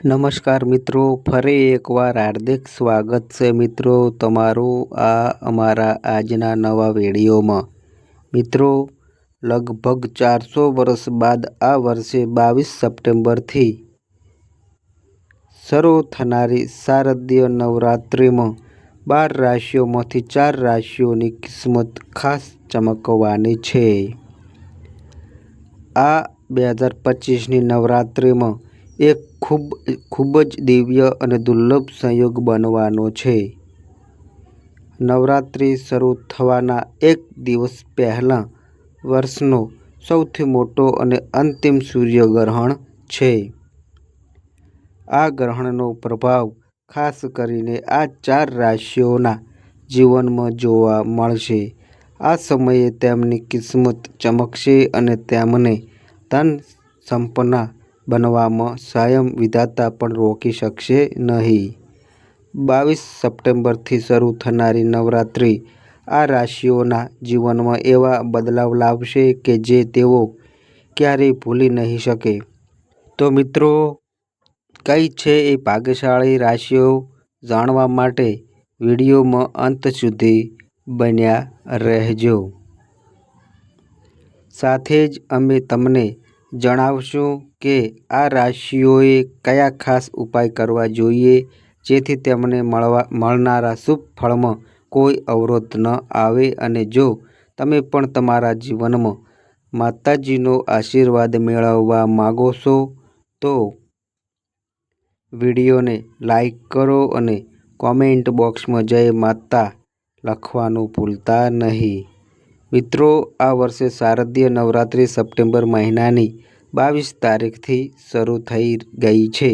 નમસ્કાર મિત્રો, ફરી એકવાર હાર્દિક સ્વાગત છે મિત્રો તમારું આ અમારા આજના નવા વિડીયોમાં. મિત્રો, લગભગ ચારસો વર્ષ બાદ આ વર્ષે બાવીસ સપ્ટેમ્બરથી શરૂ થનારી શારદીય નવરાત્રિમાં બાર રાશિઓમાંથી ચાર રાશિઓની કિસ્મત ખાસ ચમકવાની છે. આ બે હજાર પચીસની નવરાત્રિમાં એક ખૂબ ખૂબ જ દિવ્ય અને દુર્લભ સંયોગ બનવાનો છે. નવરાત્રિ શરૂ થવાના એક દિવસ પહેલાં વર્ષનો સૌથી મોટો અને અંતિમ સૂર્યગ્રહણ છે. આ ગ્રહણનો પ્રભાવ ખાસ કરીને આ ચાર રાશિઓના જીવનમાં જોવા મળશે. આ સમયે તેમની કિસ્મત ચમકશે અને તેમને ધન સંપન્ન બનવામાં સ્વયં વિધાતા પણ રોકી શકશે નહીં. બાવીસ સપ્ટેમ્બરથી શરૂ થનારી નવરાત્રિ આ રાશિઓના જીવનમાં એવા બદલાવ લાવશે કે જે તેઓ ક્યારેય ભૂલી નહીં શકે. તો મિત્રો, કઈ છે એ ભાગ્યશાળી રાશિઓ જાણવા માટે વિડીયોમાં અંત સુધી બન્યા રહેજો. સાથે જ અમે તમને જણાવશું કે આ રાશિઓએ કયા ખાસ ઉપાય કરવા જોઈએ જેથી તેમને મળવા, મળનારા શુભ ફળમાં કોઈ અવરોધ ન આવે અને જો તમે પણ તમારા જીવનમાં માતાજીનો આશીર્વાદ મેળવવા માગો છો, તો વિડીયોને લાઈક કરો અને કોમેન્ટ બોક્સમાં જય માતા લખવાનું ભૂલતા નહીં. મિત્રો, આ વર્ષે શારદીય નવરાત્રિ સપ્ટેમ્બર મહિનાની બાવીસ તારીખથી શરૂ થઈ ગઈ છે.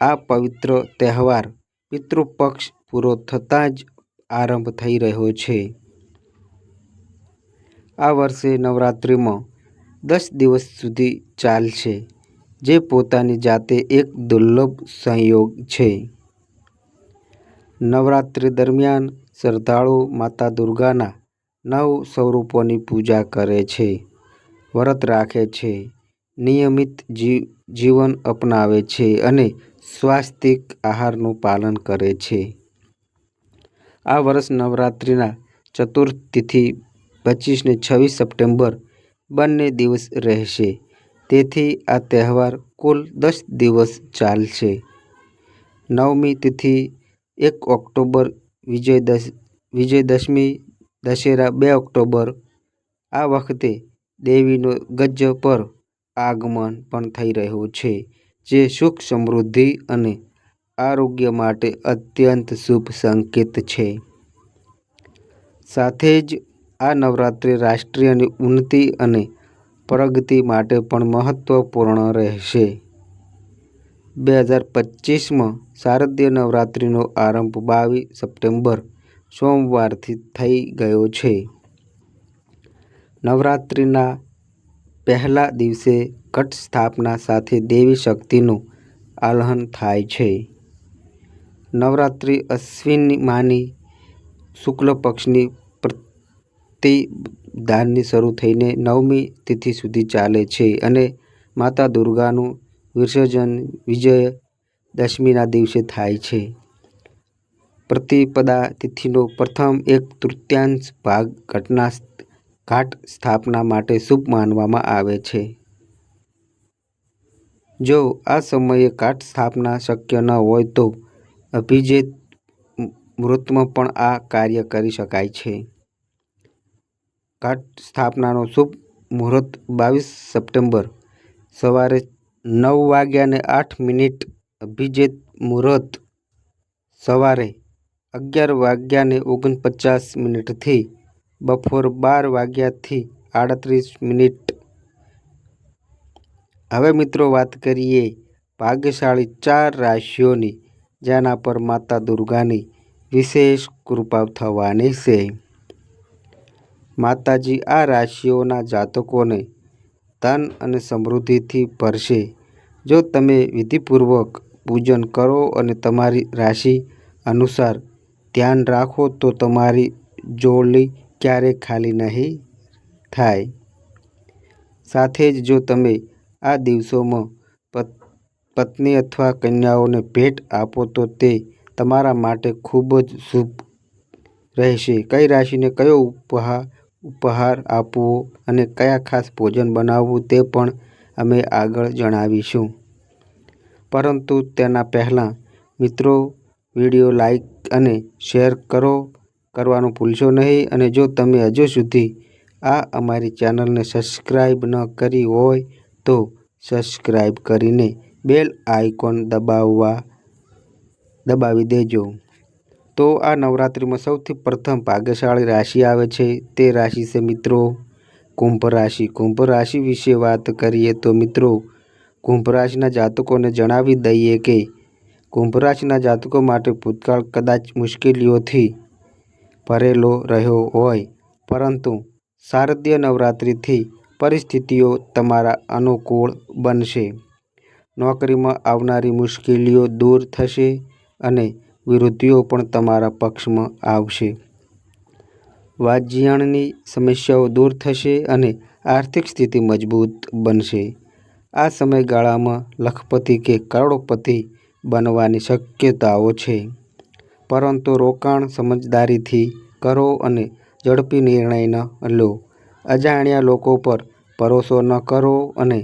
આ પવિત્ર તહેવાર પિતૃપક્ષ પૂરો થતાં જ આરંભ થઈ રહ્યો છે. આ વર્ષે નવરાત્રિમાં દસ દિવસ સુધી ચાલશે, જે પોતાની જાતે એક દુર્લભ સંયોગ છે. નવરાત્રિ દરમિયાન શ્રદ્ધાળુ માતા દુર્ગાના નવ સ્વરૂપોની પૂજા કરે છે, વ્રત રાખે છે, નિયમિત જીવન અપનાવે છે અને સ્વાસ્તિક આહારનું પાલન કરે છે. આ વર્ષ નવરાત્રિના ચતુર્થ તિથિ પચીસ ને છવ્વીસ સપ્ટેમ્બર બંને દિવસ રહેશે. તેથી આ તહેવાર કુલ દસ દિવસ ચાલશે. નવમી તિથિ એક ઓક્ટોબર, વિજયદશ, વિજયદશમી દશેરા બે ઓક્ટોબર. આ વખતે દેવીનો ગજ પર આગમન પણ થઈ રહ્યું છે, જે સુખ સમૃદ્ધિ અને આરોગ્ય માટે અત્યંત શુભ સંકેત છે. સાથે જ આ નવરાત્રિ રાષ્ટ્રીયની ઉન્નતિ અને પ્રગતિ માટે પણ મહત્વપૂર્ણ રહેશે. બે હજાર પચીસમાં શારદીય નવરાત્રિનો આરંભ બાવીસ સપ્ટેમ્બર સોમવારથી થઈ ગયો છે. નવરાત્રિના પહેલા દિવસે ઘટ સ્થાપના સાથે દેવી શક્તિનું આલહન થાય છે. નવરાત્રિ અશ્વિની માની શુક્લ પક્ષની પ્રતિદાનની શરૂ થઈને નવમી તિથિ સુધી ચાલે છે અને માતા દુર્ગાનું વિસર્જન વિજય દશમીના દિવસે થાય છે. પ્રતિપદા તિથિનો પ્રથમ એક તૃતીયાંશ ભાગ ઘટના ઘાટ સ્થાપના માટે શુભ માનવામાં આવે છે. જો આ સમયે ઘાટ સ્થાપના શક્ય ન હોય તો અભિજેત મૃતમાં પણ આ કાર્ય કરી શકાય છે. ઘાટ સ્થાપનાનો શુભ મુહૂર્ત બાવીસ સપ્ટેમ્બર સવારે નવ વાગ્યાને આઠ મિનિટ અભિજેત મુહૂર્ત સવારે અગિયાર વાગ્યાને ઓગણપચાસ મિનિટથી બપોર બાર વાગ્યાથી આડત્રીસ મિનિટ. હવે મિત્રો વાત કરીએ ભાગ્યશાળી ચાર રાશિઓની, જેના પર માતા દુર્ગાની વિશેષ કૃપા થવાની છે. માતાજી આ રાશિઓના જાતકોને ધન અને સમૃદ્ધિથી ભરશે. જો તમે વિધિપૂર્વક પૂજન કરો અને તમારી રાશિ અનુસાર ધ્યાન રાખો તો તમારી જોડી ક્યારેય ખાલી નહીં થાય. સાથે જ જો તમે આ દિવસોમાં પત્ની અથવા કન્યાઓને ભેટ આપો તો તે તમારા માટે ખૂબ જ શુભ રહેશે. કઈ રાશિને કયો ઉપહાર ઉપહાર આપવો અને કયા ખાસ ભોજન બનાવવું તે પણ અમે આગળ જણાવીશું. પરંતુ તેના પહેલાં મિત્રો વીડિયો લાઈક અને શેર કરો, કરવાનું ભૂલશો નહીં. અને જો તમે હજુ સુધી આ અમારી ચેનલને સબસ્ક્રાઈબ ન કરી હોય, તો સબસ્ક્રાઈબ કરીને બેલ આઇકોન દબાવવા, દબાવી દેજો. તો આ નવરાત્રિમાં સૌથી પ્રથમ ભાગ્યશાળી રાશિ આવે છે. તે રાશિ છે મિત્રો કુંભ રાશિ. કુંભ રાશિ વિશે વાત કરીએ તો મિત્રો કુંભ રાશિના જાતકોને જણાવી દઈએ કે કુંભ રાશિના જાતકો માટે ભૂતકાળ કદાચ મુશ્કેલીઓથી ભરેલો રહ્યો હોય. પરંતુ શારદીય નવરાત્રિથી પરિસ્થિતિઓ તમારા અનુકૂળ બનશે. નોકરીમાં આવનારી મુશ્કેલીઓ દૂર થશે અને વિરોધીઓ પણ તમારા પક્ષમાં આવશે. વાજ્યાણની સમસ્યાઓ દૂર થશે અને આર્થિક સ્થિતિ મજબૂત બનશે. આ સમયગાળામાં લખપતિ કે કરોડપતિ બનવાની શક્યતાઓ છે. પરંતુ રોકાણ સમજદારીથી કરો અને ઝડપી નિર્ણય ન લો. અજાણ્યા લોકો પર ભરોસો ન કરો અને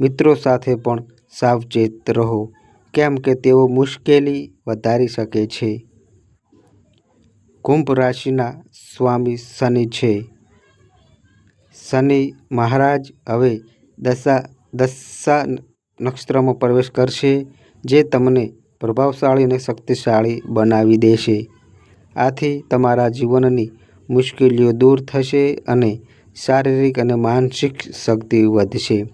મિત્રો સાથે પણ સાવચેત રહો, કેમ કે તેઓ મુશ્કેલી વધારી શકે છે. કુંભ રાશિના સ્વામી શનિ છે. શનિ મહારાજ હવે દશા દશા નક્ષત્રમાં પ્રવેશ કરશે. જે તમને પ્રભાવશાળી અને શક્તિશાળી બનાવી દેશે. આથી તમારા જીવનની મુશ્કેલીઓ દૂર થશે અને શારીરિક અને માનસિક શક્તિ વધશે.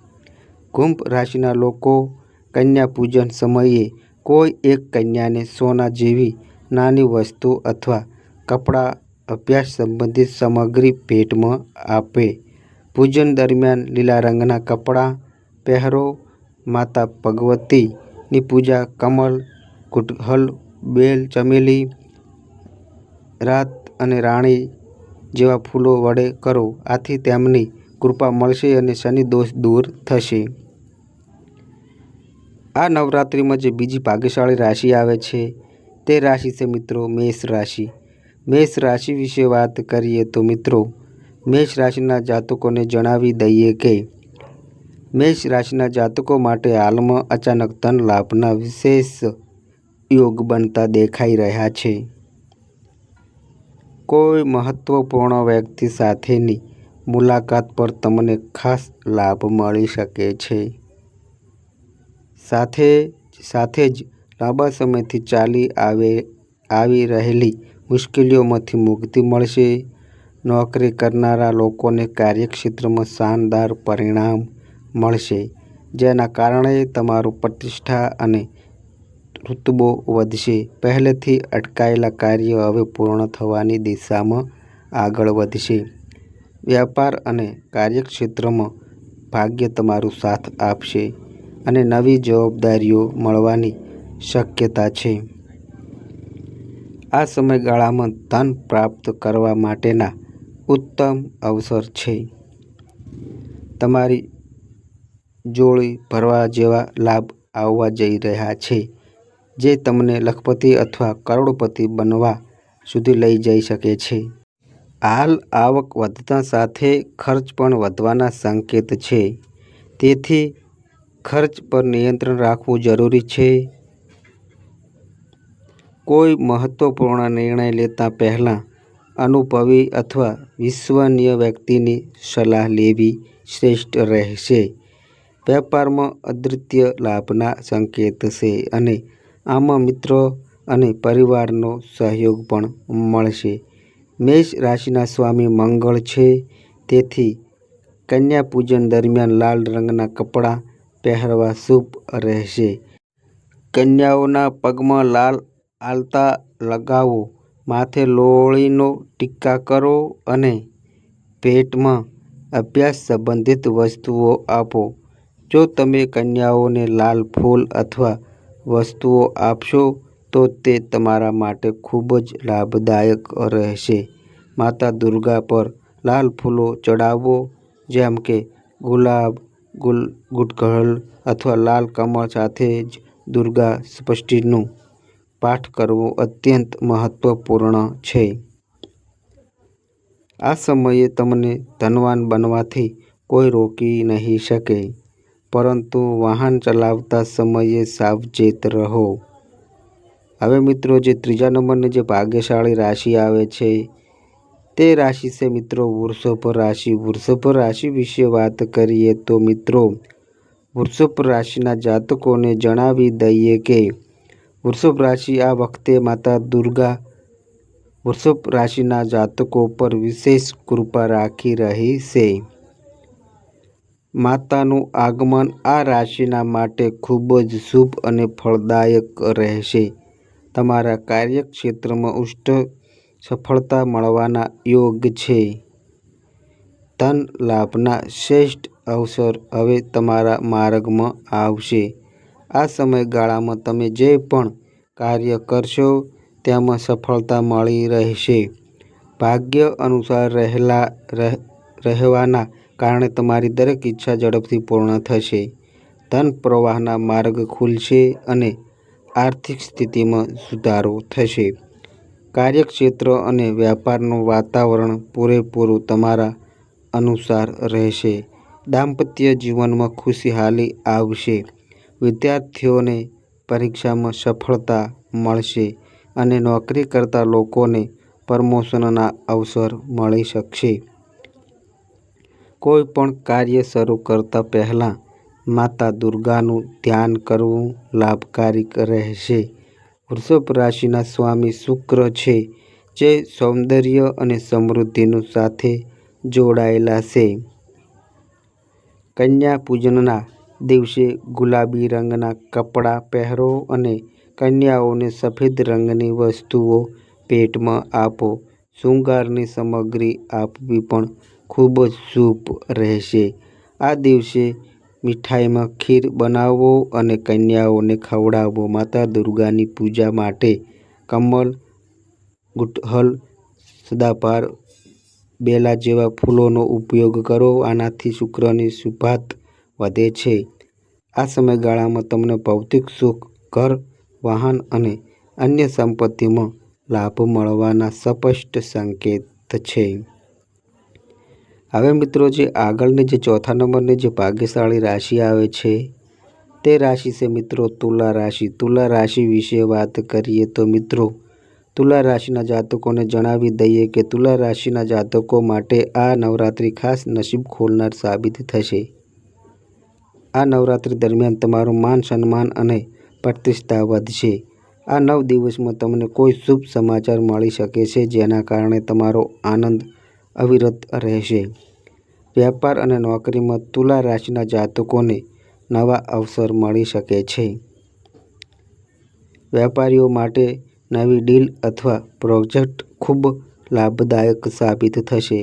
કુંભ રાશિના લોકો, કન્યા પૂજન સમયે કોઈ એક કન્યાને સોના જેવી નાની વસ્તુ અથવા કપડાં અભ્યાસ સંબંધિત સામગ્રી ભેટમાં આપે. પૂજન દરમિયાન લીલા રંગના કપડાં, પહેરો, માતા ભગવતીની પૂજા કમલ ગુટહલ બેલ, ચમેલી, રાત અને રાણી જેવા ફૂલો વડે કરો. આથી તેમની કૃપા મળશે અને શનિ દોષ દૂર થશે. આ નવરાત્રિમાં જે બીજી ભાગ્યશાળી રાશિ આવે છે, તે રાશિ છે મિત્રો મેષ રાશિ. મેષ રાશિ વિશે વાત કરીએ તો મિત્રો, મેષ રાશિના જાતકોને જણાવી દઈએ કે મેષ રાશિના જાતકો માટે હાલમાં અચાનક ધન લાભના વિશેષ યોગ બનતા દેખાઈ રહ્યા છે. કોઈ મહત્વપૂર્ણ વ્યક્તિ સાથેની મુલાકાત પર તમને ખાસ લાભ મળી શકે છે. સાથે સાથે જ લાંબા સમયથી ચાલી આવે, આવી રહેલી મુશ્કેલીઓમાંથી મુક્તિ મળશે. નોકરી કરનારા લોકોને કાર્યક્ષેત્રમાં શાનદાર પરિણામ મળશે, જેના કારણે તમારું પ્રતિષ્ઠા અને ઋતબો વધશે. પહેલેથી અટકાયેલા કાર્ય હવે પૂર્ણ થવાની દિશામાં આગળ વધશે. વ્યાપાર અને કાર્યક્ષેત્રમાં ભાગ્ય તમારું સાથ આપશે અને નવી જવાબદારીઓ મળવાની શક્યતા છે. આ સમયગાળામાં ધન પ્રાપ્ત કરવા માટેના ઉત્તમ અવસર છે. તમારી જોડી ભરવા જેવા લાભ આવવા જઈ રહ્યા છે, જે તમને લખપતિ અથવા કરોડપતિ બનવા સુધી લઈ જઈ શકે છે. હાલ આવક વધતા સાથે ખર્ચ પણ વધવાના સંકેત છે. તેથી ખર્ચ પર નિયંત્રણ રાખવું જરૂરી છે. કોઈ મહત્વપૂર્ણ નિર્ણય લેતા પહેલાં અનુભવી અથવા વિશ્વનીય વ્યક્તિની સલાહ લેવી શ્રેષ્ઠ રહેશે. વેપારમાં અદ્વિતીય લાભના સંકેત છે અને આમાં મિત્રો અને પરિવારનો સહયોગ પણ મળશે. મેષ રાશિના સ્વામી મંગળ છે. તેથી કન્યા પૂજન દરમિયાન લાલ રંગના કપડાં પહેરવા શુભ રહેશે. કન્યાઓના પગમાં લાલ આલતા લગાવો, માથે લોળીનો ટીકા કરો અને ભેટમાં અભ્યાસ સંબંધિત વસ્તુઓ આપો. જો તમે કન્યાઓને લાલ ફૂલ અથવા વસ્તુઓ આપશો તો તે તમારા માટે ખૂબ જ લાભદાયક રહેશે માતા દુર્ગા પર લાલ ફૂલો ચડાવો જેમ કે ગુલાબ ગુલ ગુટકહલ અથવા લાલ કમળ સાથે જ દુર્ગા સ્પષ્ટિનું પાઠ કરવો અત્યંત મહત્વપૂર્ણ છે. આ સમયે તમને ધનવાન બનવાથી કોઈ રોકી નહીં શકે, પરંતુ વાહન ચલાવતા સમયે સાવચેત રહો. હવે મિત્રો, જે ત્રીજા નંબરની જે ભાગ્યશાળી રાશિ આવે છે, તે રાશિ છે મિત્રો વૃષભ રાશિ. વૃષભ રાશિ વિશે વાત કરીએ તો મિત્રો, વૃષભ રાશિના જાતકોને જણાવી દઈએ કે, વૃષભ રાશિ આ વખતે માતા દુર્ગા, વૃષભ રાશિના જાતકો પર વિશેષ કૃપા રાખી રહી છે. માતાનું આગમન આ રાશિના માટે ખૂબ જ શુભ અને ફળદાયક રહેશે. તમારા કાર્યક્ષેત્રમાં ઉષ્ટ સફળતા મળવાના યોગ છે. ધન લાભના શ્રેષ્ઠ અવસર હવે તમારા માર્ગમાં આવશે. આ સમયગાળામાં તમે જે પણ કાર્ય કરશો, તેમાં સફળતા મળી રહેશે. ભાગ્ય અનુસાર રહેલા રહેવાના કારણે તમારી દરેક ઈચ્છા ઝડપથી પૂર્ણ થશે. ધન પ્રવાહના માર્ગ ખુલશે અને આર્થિક સ્થિતિમાં સુધારો થશે. કાર્યક્ષેત્ર અને વ્યાપારનું વાતાવરણ પૂરેપૂરું તમારા અનુસાર રહેશે. દાંપત્ય જીવનમાં ખુશહાલી આવશે. વિદ્યાર્થીઓને પરીક્ષામાં સફળતા મળશે અને નોકરી કરતા લોકોને પ્રમોશનના અવસર મળી શકશે. કોઈ પણ કાર્ય શરૂ કરતા પહેલાં માતા દુર્ગાનું ધ્યાન કરવું લાભકારી રહેશે. વૃષભ રાશિના સ્વામી શુક્ર છે, જે સૌંદર્ય અને સમૃદ્ધિનું સાથે જોડાયેલા છે. કન્યા પૂજનના દિવસે ગુલાબી રંગના કપડાં પહેરો અને કન્યાઓને સફેદ રંગની વસ્તુઓ ભેટમાં આપો. શૃંગારની સામગ્રી આપવી પણ ખૂબ જ શુભ રહેશે. આ દિવસે મીઠાઈમાં ખીર બનાવવો અને કન્યાઓને ખવડાવવો માતા દુર્ગાની પૂજા માટે કમલ ગુટહલ, સદાભાર બેલા જેવા ફૂલોનો ઉપયોગ કરો. આનાથી શુક્રની શુભાત વધે છે. આ સમયગાળામાં તમને ભૌતિક સુખ, ઘર, વાહન અને અન્ય સંપત્તિમાં લાભ મળવાના સ્પષ્ટ સંકેત છે. હવે મિત્રો જે આગળની જે ચોથા નંબરની જે ભાગ્યશાળી રાશિ આવે છે, તે રાશિ છે મિત્રો તુલા રાશિ. તુલા રાશિ વિશે વાત કરીએ તો મિત્રો, તુલા રાશિના જાતકોને જણાવી દઈએ કે તુલા રાશિના જાતકો માટે આ નવરાત્રિ ખાસ નસીબ ખોલનાર સાબિત થશે. આ નવરાત્રિ દરમિયાન તમારું માન સન્માન અને પ્રતિષ્ઠા વધશે. આ નવ દિવસમાં તમને કોઈ શુભ સમાચાર મળી શકે છે જેના કારણે તમારો આનંદ અવિરત રહેશે. વ્યાપાર અને નોકરીમાં તુલા રાશિના જાતકોને નવા અવસર મળી શકે છે. વેપારીઓ માટે નવી ડીલ અથવા પ્રોજેક્ટ ખૂબ લાભદાયક સાબિત થશે.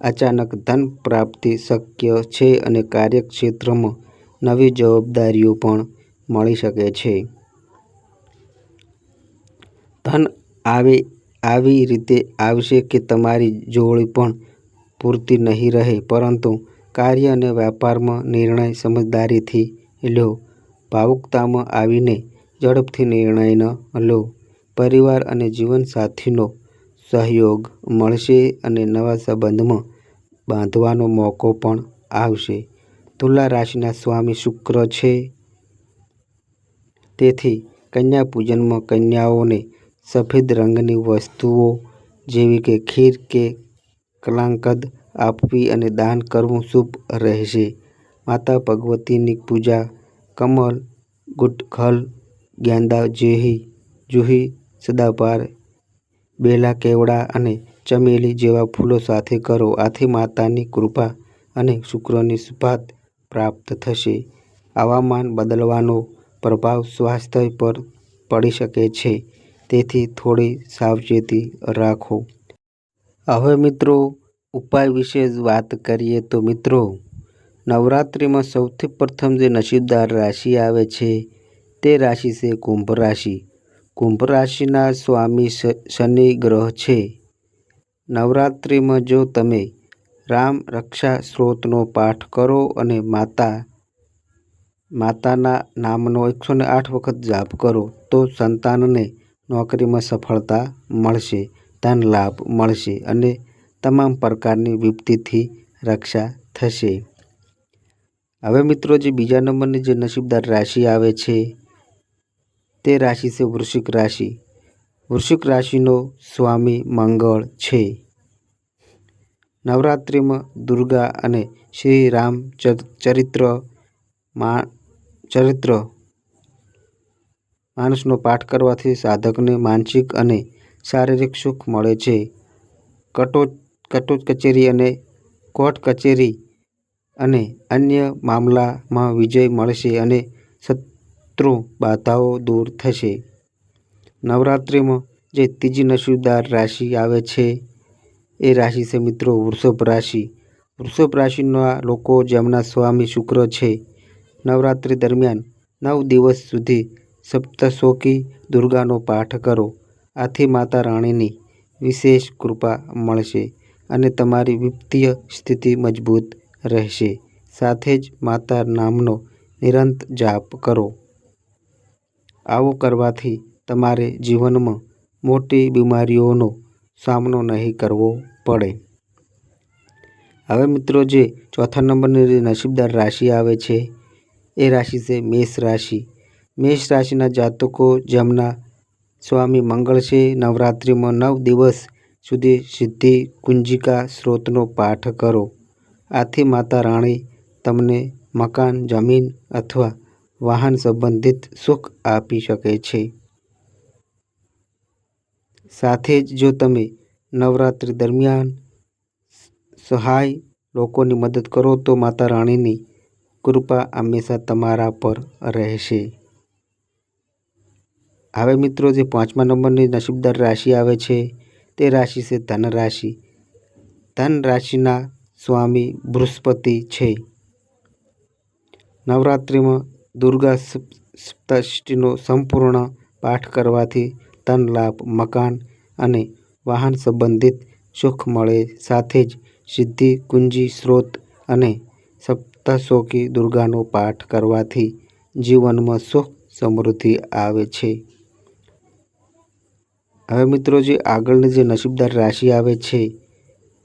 અચાનક ધન પ્રાપ્તિ શક્ય છે અને કાર્યક્ષેત્રમાં નવી જવાબદારીઓ પણ મળી શકે છે. ધન આવે આવી રીતે આવશે કે તમારી જોડી પણ પૂરતી નહીં રહે, પરંતુ કાર્ય અને વ્યાપારમાં નિર્ણય સમજદારીથી લો. ભાવુકતામાં આવીને ઝડપથી નિર્ણય ન લો. પરિવાર અને જીવનસાથીનો સહયોગ મળશે અને નવા સંબંધમાં બાંધવાનો મોકો પણ આવશે. તુલા રાશિના સ્વામી શુક્ર છે તેથી કન્યા પૂજનમાં કન્યાઓને સફેદ રંગની વસ્તુઓ જેવી કે ખીર કે કલાકંદ આપવી અને દાન કરવું શુભ રહેશે. માતા ભગવતીની પૂજા કમળ, ગુટખલ, ગેંદા, જુહી, સદાબહાર, બેલા, કેવડા અને ચમેલી જેવા ફૂલો સાથે કરો. આથી માતાની કૃપા અને શુક્રની સુપાત પ્રાપ્ત થશે. હવામાન બદલાવાનો પ્રભાવ સ્વાસ્થ્ય પર પડી શકે છે તેથી થોડી સાવચેતી રાખો. હવે મિત્રો, ઉપાય વિશે વાત કરીએ તો મિત્રો, નવરાત્રિમાં સૌથી પ્રથમ જે નસીબદાર રાશિ આવે છે તે રાશિ છે કુંભ રાશિ. કુંભ રાશિના સ્વામી શનિ ગ્રહ છે. નવરાત્રિમાં જો તમે રામ રક્ષા સ્ત્રોતનો પાઠ કરો અને માતા, માતાના નામનો એકસો ને આઠ વખત જાપ કરો, તો સંતાનને નોકરીમાં સફળતા મળશે, ધન લાભ મળશે અને તમામ પ્રકારની વિપત્તિથી રક્ષા થશે. હવે મિત્રો, જે બીજા નંબરની જે નસીબદાર રાશિ આવે છે, તે રાશિ છે વૃશ્ચિક રાશિ. વૃશ્ચિક રાશિનો સ્વામી મંગળ છે. નવરાત્રિમાં દુર્ગા અને શ્રી રામ ચરિત્ર મા, ચરિત્ર માણસનો પાઠ કરવાથી સાધકને માનસિક અને શારીરિક સુખ મળે છે. કટોચ કટોચ કચેરી અને કોર્ટ કચેરી અને અન્ય મામલામાં વિજય મળશે અને શત્રુ બાધાઓ દૂર થશે. નવરાત્રિમાં જે ત્રીજી નસીબદાર રાશિ આવે છે, એ રાશિ છે મિત્રો વૃષભ રાશિ. વૃષભ રાશિના લોકો જેમના સ્વામી શુક્ર છે, નવરાત્રિ દરમિયાન નવ દિવસ સુધી સપ્તશોકી દુર્ગાનો પાઠ કરો. આથી માતા રાણીની વિશેષ કૃપા મળશે અને તમારી વિત્તીય સ્થિતિ મજબૂત રહેશે. સાથે જ માતા નામનો નિરંત જાપ કરો. આવું કરવાથી તમારે જીવનમાં મોટી બીમારીઓનો સામનો નહીં કરવો પડે. હવે મિત્રો, જે ચોથા નંબરની નસીબદાર રાશિ આવે છે, એ રાશિ છે મેષ રાશિ. મેષ રાશિના જાતકો જેમના સ્વામી મંગળ છે, નવરાત્રિમાં નવ દિવસ સુધી સિદ્ધિ કુંજિકા સ્ત્રોતનો પાઠ કરો. આથી માતા રાણી તમને મકાન, જમીન અથવા વાહન સંબંધિત સુખ આપી શકે છે. સાથે જ જો તમે નવરાત્રિ દરમિયાન સહાય લોકોની મદદ કરો, તો માતા રાણીની કૃપા હંમેશા તમારા પર રહેશે. હવે મિત્રો, જે પાંચમા નંબરની નસીબદાર રાશિ આવે છે, તે રાશિ છે ધન રાશિ. ધન રાશિના સ્વામી બૃહસ્પતિ છે. નવરાત્રિમાં દુર્ગા સપ્તષ્ટિનો સંપૂર્ણ પાઠ કરવાથી ધન લાભ, મકાન અને વાહન સંબંધિત સુખ મળે. સાથે જ સિદ્ધિ, કુંજી સ્ત્રોત અને સપ્તશોકી દુર્ગાનો પાઠ કરવાથી જીવનમાં સુખ સમૃદ્ધિ આવે છે. હવે મિત્રો, જે આગળની જે નસીબદાર રાશિ આવે છે,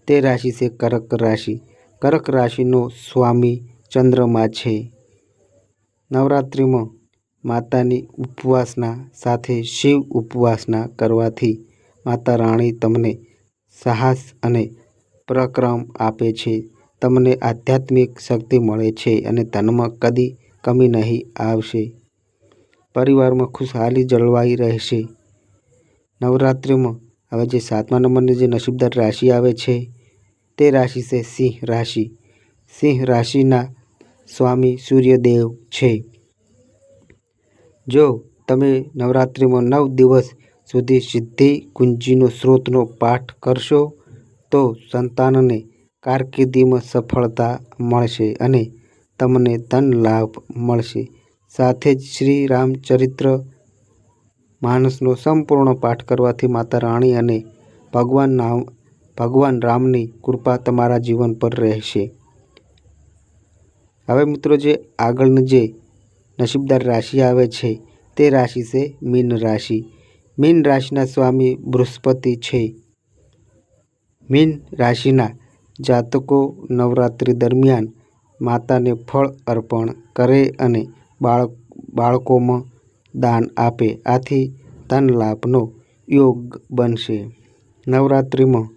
તે રાશિ છે કરક રાશિ. કરક રાશિનો સ્વામી ચંદ્રમા છે. નવરાત્રિમાં માતાની ઉપવાસના સાથે શિવ ઉપવાસના કરવાથી માતા રાણી તમને સાહસ અને પ્રક્રમ આપે છે. તમને આધ્યાત્મિક શક્તિ મળે છે અને ધનમાં કદી કમી નહીં આવશે. પરિવારમાં ખુશહાલી જળવાઈ રહેશે. નવરાત્રિમાં. હવે જે સાતમા નંબરની જે નસીબદાર રાશિ આવે છે, તે રાશિ છે સિંહ રાશિ. સિંહ રાશિના સ્વામી સૂર્યદેવ છે. જો તમે નવરાત્રિમાં નવ દિવસ સુધી સિદ્ધિ કુંજીનો સ્ત્રોતનો પાઠ કરશો, તો સંતાનને કારકિર્દીમાં સફળતા મળશે અને તમને ધન લાભ મળશે. સાથે જ શ્રી રામચરિત્ર માનસનો સંપૂર્ણ પાઠ કરવાથી માતા રાણી અને ભગવાન નામ, ભગવાન રામની કૃપા તમારા જીવન પર રહેશે. હવે મિત્રો જે આગળની જે નસીબદાર રાશિ આવે છે, તે રાશિ છે મીન રાશિ. મીન રાશિના સ્વામી બૃહસ્પતિ છે. મીન રાશિના જાતકો નવરાત્રિ દરમિયાન માતાને ફળ અર્પણ કરે અને બાળક, બાળકોમાં દાન આપે, આથી ધન લાભનો યોગ બનશે. નવરાત્રિમાં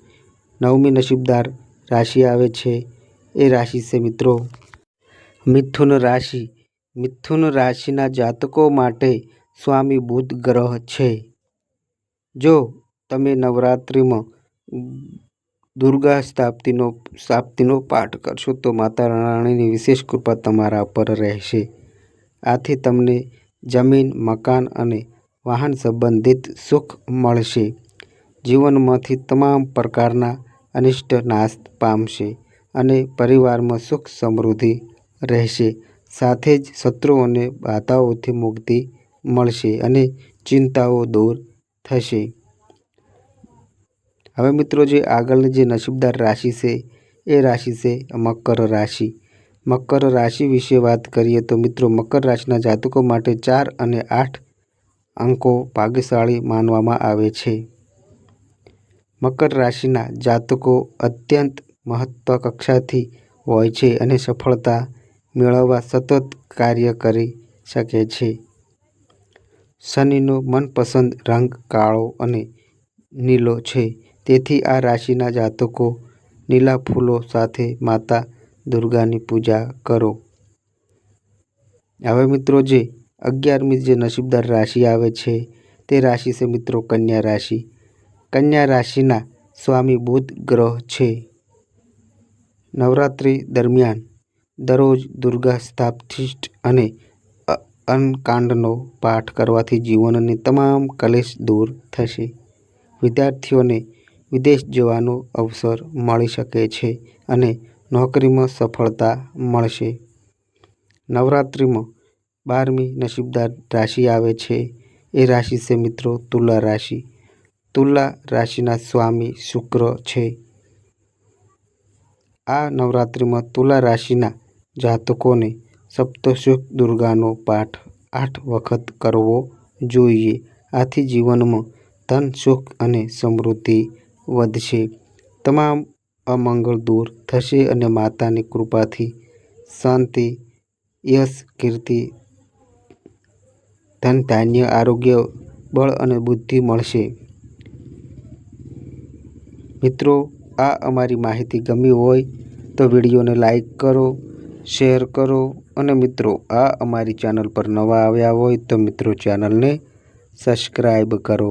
નવમી નસીબદાર રાશિ આવે છે. એ રાશિ છે મિત્રો, મિથુન રાશિ. મિથુન રાશિના જાતકો માટે સ્વામી બુધ ગ્રહ છે. જો તમે નવરાત્રિમાં દુર્ગા સ્થાપ્તિનો સ્થાપ્તિનો પાઠ કરશો, તો માતા રાણીની વિશેષ કૃપા તમારા પર રહેશે. આથી તમને જમીન, મકાન અને વાહન સંબંધિત સુખ મળશે. જીવનમાંથી તમામ પ્રકારના અનિષ્ટ નાશ પામશે અને પરિવારમાં સુખ સમૃદ્ધિ રહેશે. સાથે જ શત્રુઓને બાધાઓથી મુક્તિ મળશે અને ચિંતાઓ દૂર થશે. હવે મિત્રો જે આગળની જે નસીબદાર રાશિ છે, એ રાશિ છે મકર રાશિ. મકર રાશિ વિશે વાત કરીએ તો મિત્રો મકર રાશિના જાતકો માટે ચાર અને આઠ અંકો ભાગ્યશાળી માનવામાં આવે છે. મકર રાશિના જાતકો અત્યંત મહત્વકક્ષાથી હોય છે અને સફળતા મેળવવા સતત કાર્ય કરી શકે છે. શનિનો મનપસંદ રંગ કાળો અને નીલો છે. તેથી આ રાશિના જાતકો નીલા ફૂલો સાથે માતા દુર્ગાની પૂજા કરો. હવે મિત્રો જે અગિયારમી જે નસીબદાર રાશિ આવે છે, તે રાશિ છે મિત્રો કન્યા રાશિ. કન્યા રાશિના સ્વામી બુધ ગ્રહ છે. નવરાત્રિ દરમિયાન દરરોજ દુર્ગા સ્થાપતિષ્ઠ અને અનકાંડનો પાઠ કરવાથી જીવનની તમામ કલેશ દૂર થશે. વિદ્યાર્થીઓને વિદેશ જવાનો અવસર મળી શકે છે અને નોકરીમાં સફળતા મળશે. નવરાત્રિમાં બારમી નસીબદાર રાશિ આવે છે. એ રાશિ છે મિત્રો તુલા રાશિ. તુલા રાશિના સ્વામી શુક્ર છે. આ નવરાત્રિમાં તુલા રાશિના જાતકોને સપ્તશુક દુર્ગાનો પાઠ આઠ વખત કરવો જોઈએ. આથી જીવનમાં ધન, સુખ અને સમૃદ્ધિ વધશે. તમામ અમંગળ દૂર થશે અને માતાની કૃપાથી શાંતિ, યશ, કીર્તિ, ધન, ધાન્ય, આરોગ્ય, બળ અને બુદ્ધિ મળશે. મિત્રો, આ અમારી માહિતી ગમી હોય તો વિડીયોને લાઈક કરો, શેર કરો અને મિત્રો, આ અમારી ચેનલ પર નવા આવ્યા હોય તો મિત્રો ચેનલને સબસ્ક્રાઈબ કરો.